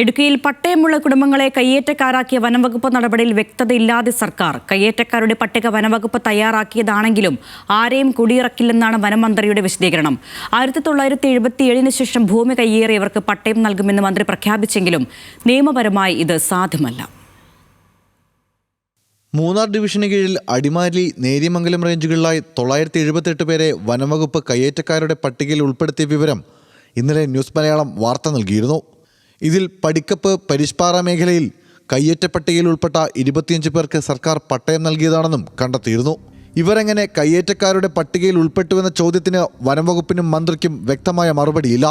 ഇടുക്കിയിൽ പട്ടയമുള്ള കുടുംബങ്ങളെ കയ്യേറ്റക്കാരാക്കിയ വനംവകുപ്പ് നടപടിയിൽ വ്യക്തതയില്ലാതെ സർക്കാർ കയ്യേറ്റക്കാരുടെ പട്ടിക വനംവകുപ്പ് തയ്യാറാക്കിയതാണെങ്കിലും ആരെയും കുടിയിറക്കില്ലെന്നാണ് വനമന്ത്രിയുടെ വിശദീകരണം. ആയിരത്തി തൊള്ളായിരത്തി എഴുപത്തിയേഴിന് ശേഷം ഭൂമി കയ്യേറിയവർക്ക് പട്ടയം നൽകുമെന്ന് മന്ത്രി പ്രഖ്യാപിച്ചെങ്കിലും നിയമപരമായി ഇത് സാധ്യമല്ല. മൂന്നാർ ഡിവിഷന് കീഴിൽ അടിമാലി നേര്യമംഗലം റേഞ്ചുകളിലായി തൊള്ളായിരത്തി എഴുപത്തെട്ട് പേരെ വനംവകുപ്പ് കയ്യേറ്റക്കാരുടെ പട്ടികയിൽ ഉൾപ്പെടുത്തിയ വിവരം ഇന്നലെ ന്യൂസ് മലയാളം വാർത്ത നൽകിയിരുന്നു. ഇതിൽ പടിക്കപ്പ് പരിഷ്പാറ മേഖലയിൽ കയ്യേറ്റ പട്ടികയിൽ ഉൾപ്പെട്ട ഇരുപത്തിയഞ്ച് പേർക്ക് സർക്കാർ പട്ടയം നൽകിയതാണെന്നും കണ്ടെത്തിയിരുന്നു. ഇവരെങ്ങനെ കയ്യേറ്റക്കാരുടെ പട്ടികയിൽ ഉൾപ്പെട്ടുവെന്ന ചോദ്യത്തിന് വനംവകുപ്പിനും മന്ത്രിക്കും വ്യക്തമായ മറുപടിയില്ല.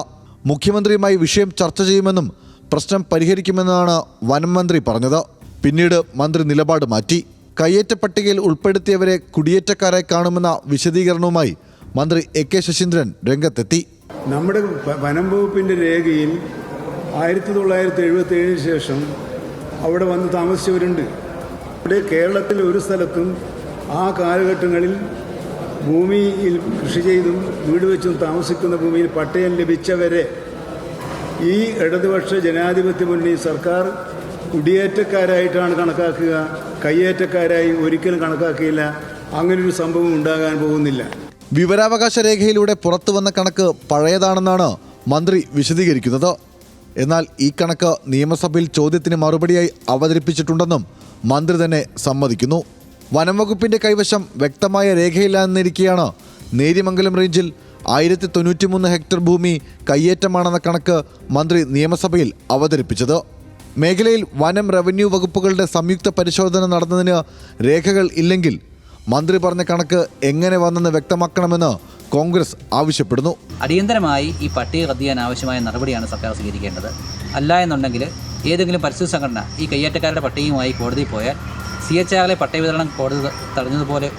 മുഖ്യമന്ത്രിയുമായി വിഷയം ചർച്ച ചെയ്യുമെന്നും പ്രശ്നം പരിഹരിക്കുമെന്നാണ് വനം മന്ത്രി പറഞ്ഞത്. പിന്നീട് മന്ത്രി നിലപാട് മാറ്റി. കയ്യേറ്റ പട്ടികയിൽ ഉൾപ്പെടുത്തിയവരെ കുടിയേറ്റക്കാരെ കാണുമെന്ന വിശദീകരണവുമായി മന്ത്രി എ കെ ശശീന്ദ്രൻ രംഗത്തെത്തി. നമ്മുടെ വനം വകുപ്പിന്റെ രേഖയിൽ ആയിരത്തി തൊള്ളായിരത്തി എഴുപത്തി ഏഴിന് ശേഷം അവിടെ വന്ന് താമസിച്ചവരുണ്ട്. ഇവിടെ കേരളത്തിൽ ഒരു സ്ഥലത്തും ആ കാലഘട്ടങ്ങളിൽ ഭൂമിയിൽ കൃഷി ചെയ്തും വീട് വെച്ചും താമസിക്കുന്ന ഭൂമിയിൽ പട്ടയം ലഭിച്ചവരെ ഈ ഇടതുപക്ഷ ജനാധിപത്യ മുന്നണി സർക്കാർ കുടിയേറ്റക്കാരായിട്ടാണ് കണക്കാക്കുക കയ്യേറ്റക്കാരായി ഒരിക്കലും കണക്കാക്കിയില്ല അങ്ങനൊരു സംഭവം ഉണ്ടാകാൻ പോകുന്നില്ല. വിവരാവകാശ രേഖയിലൂടെ പുറത്തു വന്ന കണക്ക് പഴയതാണെന്നാണ് മന്ത്രി വിശദീകരിക്കുന്നത്. എന്നാൽ ഈ കണക്ക് നിയമസഭയിൽ ചോദ്യത്തിന് മറുപടിയായി അവതരിപ്പിച്ചിട്ടുണ്ടെന്നും മന്ത്രി തന്നെ സമ്മതിക്കുന്നു. വനം വകുപ്പിന്റെ കൈവശം വ്യക്തമായ രേഖയില്ലാന്നിരിക്കെയാണ് നേരിമംഗലം റേഞ്ചിൽ ആയിരത്തി തൊണ്ണൂറ്റിമൂന്ന് ഹെക്ടർ ഭൂമി കയ്യേറ്റമാണെന്ന കണക്ക് മന്ത്രി നിയമസഭയിൽ അവതരിപ്പിച്ചത്. മേഖലയിൽ വനം റവന്യൂ വകുപ്പുകളുടെ സംയുക്ത പരിശോധന നടന്നതിന് രേഖകൾ ഇല്ലെങ്കിൽ മന്ത്രി പറഞ്ഞ കണക്ക് എങ്ങനെ വന്നെന്ന് വ്യക്തമാക്കണമെന്ന് കോൺഗ്രസ് ആവശ്യപ്പെടുന്നു. അടിയന്തരമായി ഈ പട്ടിക റദ്ദ് ചെയ്യാൻ ആവശ്യമായ നടപടിയാണ് സർക്കാർ സ്വീകരിക്കേണ്ടത്. അല്ല എന്നുണ്ടെങ്കിൽ ഏതെങ്കിലും പരിസ്ഥിതി സംഘടന ഈ കയ്യേറ്റക്കാരുടെ പട്ടികയുമായി കോടതിയിൽ പോയാൽ സി എച്ച് ആറിലെ പട്ടയ വിതരണം കോടതി തടഞ്ഞതുപോലെ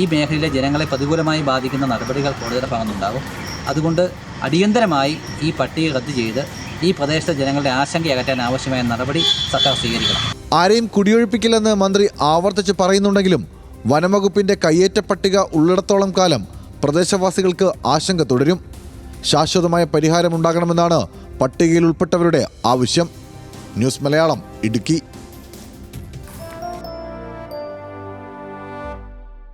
ഈ മേഖലയിലെ ജനങ്ങളെ പ്രതികൂലമായി ബാധിക്കുന്ന നടപടികൾ കോടതിയുടെ ഭാഗത്തുനിന്നുണ്ടാകും. അതുകൊണ്ട് അടിയന്തരമായി ഈ പട്ടിക റദ്ദ് ചെയ്ത് ഈ പ്രദേശത്തെ ജനങ്ങളുടെ ആശങ്ക അകറ്റാൻ ആവശ്യമായ നടപടി സർക്കാർ സ്വീകരിക്കണം. ആരെയും കുടിയൊഴിപ്പിക്കില്ലെന്ന് മന്ത്രി ആവർത്തിച്ച് പറയുന്നുണ്ടെങ്കിലും വനംവകുപ്പിന്റെ കയ്യേറ്റ പട്ടിക ഉള്ളിടത്തോളം കാലം പ്രദേശവാസികൾക്ക് ആശങ്ക തുടരും. ശാശ്വതമായ പരിഹാരമുണ്ടാകണമെന്നാണ് പട്ടികയിൽ ഉൾപ്പെട്ടവരുടെ ആവശ്യം. ന്യൂസ് മലയാളം ഇടുക്കി.